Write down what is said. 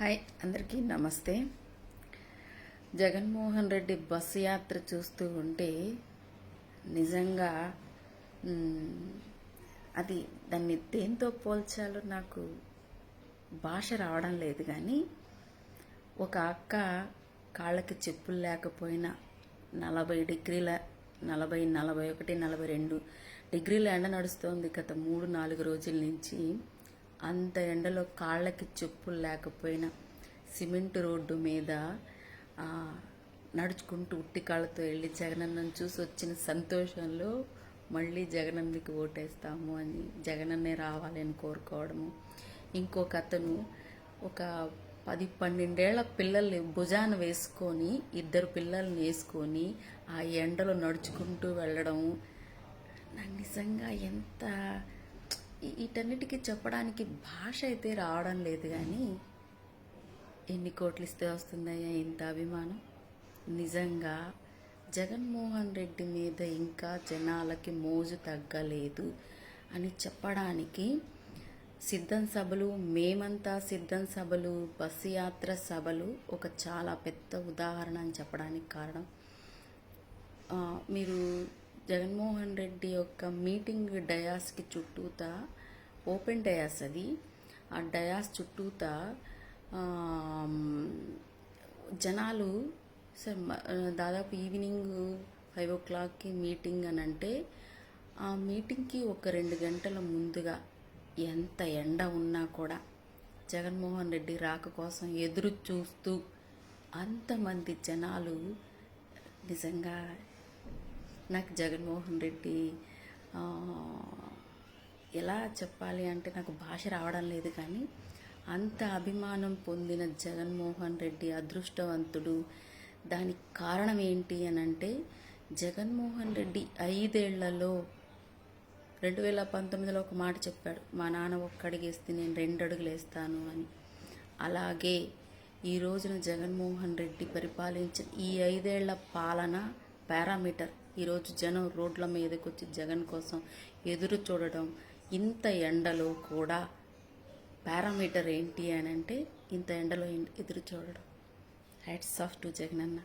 Hi అందరికీ నమస్తే. Jaganmohan Reddy bus యాత్ర చూస్తూ ఉంటే నిజంగా అది దాన్ని దేంతో పోల్చాలో నాకు భాష రావడం లేదు కానీ ఒక అక్క కాళ్ళకి చెప్పులు లేకపోయినా నలభై డిగ్రీల నలభై నలభై ఒకటి నలభై రెండు డిగ్రీల ఎండ నడుస్తోంది గత మూడు నాలుగు రోజుల నుంచి. అంత ఎండలో కాళ్ళకి చెప్పులు లేకపోయినా సిమెంట్ రోడ్డు మీద నడుచుకుంటూ ఉట్టి కాళ్ళతో వెళ్ళి జగనన్నను చూసి వచ్చిన సంతోషంలో మళ్ళీ జగనన్నకి ఓటేస్తాము అని జగనన్నే రావాలని కోరుకోవడము. ఇంకొక అతను ఒక పది పన్నెండేళ్ళ పిల్లల్ని భుజాన వేసుకొని ఇద్దరు పిల్లల్ని వేసుకొని ఆ ఎండలో నడుచుకుంటూ వెళ్ళడం నాకు నిజంగా ఎంత వీటన్నిటికీ చెప్పడానికి భాష అయితే రావడం లేదు కానీ ఎన్ని కోట్లు ఇస్తే వస్తుందయ్యా ఇంత అభిమానం? నిజంగా జగన్మోహన్ రెడ్డి మీద ఇంకా జనాలకి మోజు తగ్గలేదు అని చెప్పడానికి సిద్ధం సభలు మేమంతా సిద్ధం సభలు బస్సు యాత్ర సభలు ఒక చాలా పెద్ద ఉదాహరణ అని చెప్పడానికి కారణం. మీరు జగన్మోహన్ రెడ్డి యొక్క మీటింగ్ డయాస్కి చుట్టూతా ఓపెన్ డయాస్ అది. ఆ డయాస్ చుట్టూతా జనాలు దాదాపు ఈవినింగ్ ఫైవ్ ఓ క్లాక్కి మీటింగ్ అని అంటే ఆ మీటింగ్కి ఒక రెండు గంటల ముందుగా ఎంత ఎండ ఉన్నా కూడా జగన్మోహన్ రెడ్డి రాక కోసం ఎదురు చూస్తూ అంతమంది జనాలు నిజంగా నాకు జగన్మోహన్ రెడ్డి ఎలా చెప్పాలి అంటే నాకు భాష రావడం లేదు కానీ అంత అభిమానం పొందిన జగన్మోహన్ రెడ్డి అదృష్టవంతుడు. దానికి కారణం ఏంటి అని అంటే జగన్మోహన్ రెడ్డి ఐదేళ్ళలో రెండు వేల పంతొమ్మిదిలో ఒక మాట చెప్పాడు మా నాన్న ఒక్క అడిగేస్తే నేను రెండు అడుగులు వేస్తాను అని. అలాగే ఈ రోజున జగన్మోహన్ రెడ్డి పరిపాలించిన ఈ ఐదేళ్ళ పాలన పారామీటర్. ఈరోజు జనం రోడ్ల మీదకి వచ్చి జగన్ కోసం ఎదురు చూడడం ఇంత ఎండలో కూడా పారామీటర్ ఏంటి అని అంటే ఇంత ఎండలో ఎదురు చూడడం. హ్యాట్స్ ఆఫ్ టు జగన్ అన్న